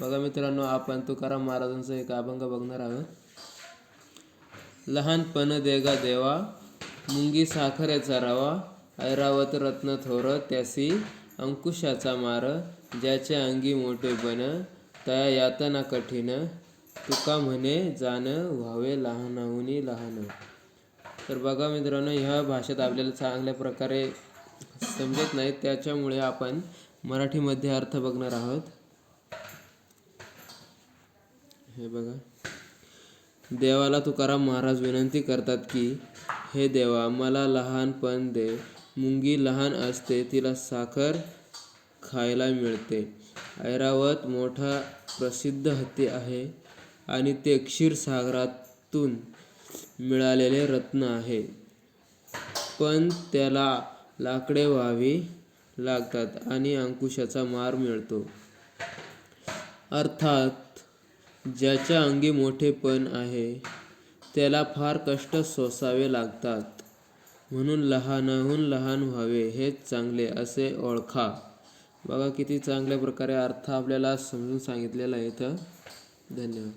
बघा मित्रांनो आपण तुकाराम महाराजांचा एक अभंग बघणार आहोत. लहानपण देगा देवा मुंगी साखरेचा रवा ऐरावत रत्न थोर त्यासी अंकुशाचा मार ज्याचे अंगी मोठेपण तया यातना कठीण. तुका म्हणे जाण व्हावे लहानाहुनी लहान. तर बघा मित्रांनो ह्या भाषेत आपल्याला चांगल्या प्रकारे समजत नाही त्याच्यामुळे आपण मराठीमध्ये अर्थ बघणार आहोत. हे बघा. देवाला तुकाराम महाराज विनंती करतात की हे देवा मला लहानपण दे. मुंगी लहान असते तिला साखर खायला मिळते. ऐरावत मोठा प्रसिद्ध हत्ती आहे आणि ते क्षीरसागरातून मिळालेले रत्न आहे. पण त्याला लाकडे व्हावी लागतात आणि अंकुशाचा मार मिळतो. अर्थात ज्याच्या अंगी मोठेपण आहे त्याला फार कष्ट सोसावे लागतात. म्हणून लहानाहून लहान व्हावे हेच चांगले असे ओळखा. बघा किती चांगल्या प्रकारे अर्थ आपल्याला समजून सांगितलेला आहे इथं. धन्यवाद.